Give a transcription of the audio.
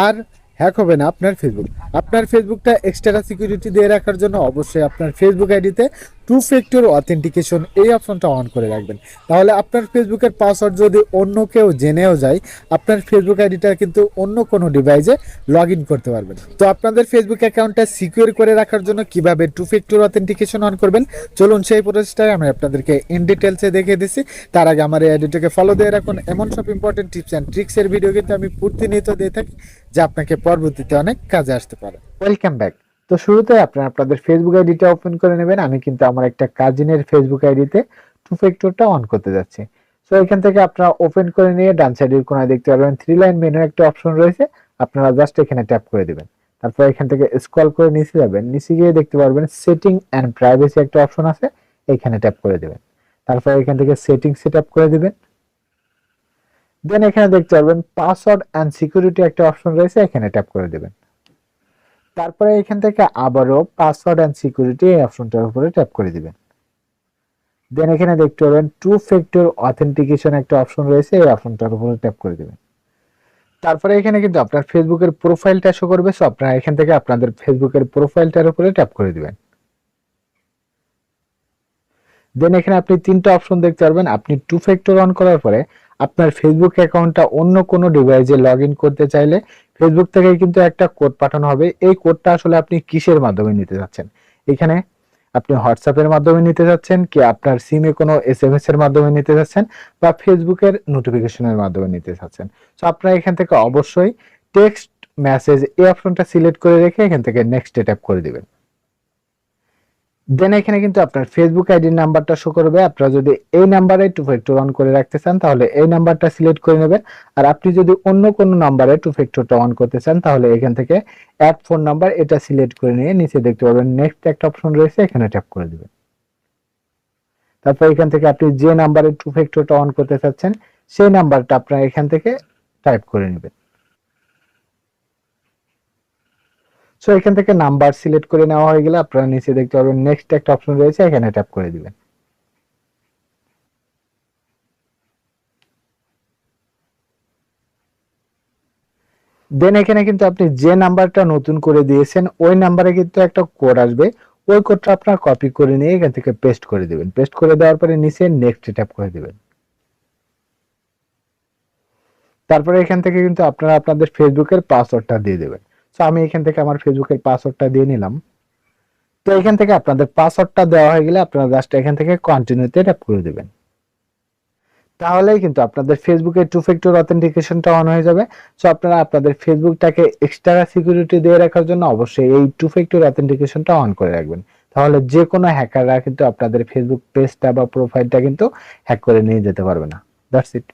আর hack হবে না আপনার ফেসবুক আপনার ফেসবুকটা এক্সট্রা সিকিউরিটি দিয়ে রাখার জন্য অবশ্যই আপনার ফেসবুক আইডিতে টু ফ্যাক্টর অথেন্টিকেশন এই অপশনটা অন করে রাখবেন। তাহলে আপনার ফেসবুকের পাসওয়ার্ড যদি অন্য কেউ জেনেও যায়, আপনার ফেসবুক আইডিটা কিন্তু অন্য কোনো ডিভাইসে লগ করতে পারবেন। তো আপনাদের ফেসবুক অ্যাকাউন্টটা সিকিউর করে রাখার জন্য কীভাবে টু ফ্যাক্টর অথেন্টিকেশন অন করবেন? চলুন সেই প্রসেসটাই আমি আপনাদেরকে ইন ডিটেলসে দেখিয়ে দিচ্ছি। তার আগে আমার এই আইডিটাকে ফলো দিয়ে রাখুন। এমন সব ইম্পর্টেন্ট টিপস অ্যান্ড ট্রিক্সের ভিডিও কিন্তু আমি প্রতিনিয়ত দিয়ে থাকি, যা আপনাকে পরবর্তীতে অনেক কাজে আসতে পারে। ওয়েলকাম ব্যাক তো শুরুতে আপনারা আপনাদের ফেসবুক আইডিটা ওপেন করে নেবেন। আমি কিন্তু আমার একটা কাজিনের ফেসবুক আইডিতে টু ফ্যাক্টরটা অন করতে যাচ্ছি। সো এখান থেকে আপনারা ওপেন করে নিয়ে ডান সাইডের কোনায় দেখতে পারবেন থ্রি লাইন মেনু একটা অপশন রয়েছে। আপনারা জাস্ট এখানে ট্যাপ করে দিবেন। তারপর এখান থেকে স্ক্রল করে নিচে যাবেন। নিচে গিয়ে দেখতে পারবেন সেটিং অ্যান্ড প্রাইভেসি একটা অপশন আছে। এখানে ট্যাপ করে দিবেন। তারপর এখান থেকে সেটিং সেট করে দিবেন। দেন এখানে দেখতে পারবেন পাসওয়ার্ড অ্যান্ড সিকিউরিটি একটা অপশন রয়েছে। এখানে ট্যাপ করে দিবেন। তারপরে এখান থেকে আবারও পাসওয়ার্ড অ্যান্ড সিকিউরিটি এই অপশনটার উপরে ট্যাপ করে দিবেন। দেন এখানে দেখতে পারবেন টু ফ্যাক্টর অথেন্টিকেশন একটা অপশন রয়েছে, এই অপশনটার উপরে ট্যাপ করে দিবেন। তারপরে এখানে কিন্তু আপনার ফেসবুকের প্রোফাইলটা শো করবে সো আপনারা এখান থেকে আপনাদের ফেসবুকের প্রোফাইলটার উপরে ট্যাপ করে দিবেন। দেন এখানে আপনি তিনটা অপশন দেখতে পারবেন, আপনি টু ফ্যাক্টর অন করার পরে আপনার ফেসবুক অ্যাকাউন্টটা অন্য কোনো ডিভাইসে লগ করতে চাইলে ফেসবুক থেকে কিন্তু একটা কোড পাঠানো হবে। এই কোডটা আসলে আপনি কিসের মাধ্যমে নিতে যাচ্ছেন? এখানে আপনি হোয়াটসঅ্যাপের মাধ্যমে নিতে যাচ্ছেন কি আপনার সিমে কোনো এস এম এস এর মাধ্যমে নিতে যাচ্ছেন বা ফেসবুকের নোটিফিকেশনের মাধ্যমে নিতে চাচ্ছেন তো আপনারা এখান থেকে অবশ্যই টেক্সট মেসেজ এই অপশনটা সিলেক্ট করে রেখে এখান থেকে নেক্সট ট্যাপ করে দিবেন। দেন এখানে কিন্তু আপনার ফেসবুক আইডির নাম্বারটা শো করবে। আপনারা যদি এই নাম্বারে টু ফ্যাক্টর অন করে রাখতে চান, তাহলে এই নাম্বারটা সিলেক্ট করে নেবেন। আর আপনি যদি অন্য কোনো নাম্বারে টু ফ্যাক্টরটা অন করতে চান, তাহলে এখান থেকে অ্যাড ফোন নাম্বার এটা সিলেক্ট করে নিয়ে নিচে দেখতে পাবেন। নেক্সট একটা অপশন রয়েছে, এখানে ট্যাপ করে দিবেন। তারপর এখান থেকে আপনি যে নাম্বারে টু ফ্যাক্টরটা অন করতে চাচ্ছেন, সেই নাম্বারটা আপনারা এখান থেকে টাইপ করে নেবেন। সো এখান থেকে নাম্বার সিলেক্ট করে নেওয়া হয়ে গেলে আপনারা নিচে দেখতে পারবেন নেক্সট একটা অপশন রয়েছে, এখানে ট্যাপ করে দিবেন। দেন এখানে কিন্তু আপনি যে নাম্বারটা নতুন করে দিয়েছেন, ওই নাম্বারে কিন্তু একটা কোড আসবে। ওই কোডটা আপনার কপি করে নিয়ে এখান থেকে পেস্ট করে দিবেন। পেস্ট করে দেওয়ার পরে নিচে নেক্সট ট্যাপ করে দিবেন। তারপরে এখান থেকে কিন্তু আপনারা আপনাদের ফেসবুকের পাসওয়ার্ডটা দিয়ে দেবেন। সো আমি এখান থেকে আমার ফেসবুকের পাসওয়ার্ডটা দিয়ে নিলাম। তো এখান থেকে আপনাদের পাসওয়ার্ডটা দেওয়া হয়ে গেলে আপনারা জাস্ট এখান থেকে কন্টিনিউতে ট্যাপ করে দিবেন। তাহলেই কিন্তু আপনাদের ফেসবুকে টু ফ্যাক্টর অথেন্টিকেশনটা অন হয়ে যাবে। সো আপনারা আপনাদের ফেসবুকটাকে এক্সট্রা সিকিউরিটি দিয়ে রাখার জন্য অবশ্যই এই টু ফ্যাক্টর অথেন্টিকেশনটা অন করে রাখবেন। তাহলে যে কোনো হ্যাকাররা কিন্তু আপনাদের ফেসবুক পেজটা বা প্রোফাইলটা কিন্তু হ্যাক করে নিয়ে যেতে পারবে না। That's it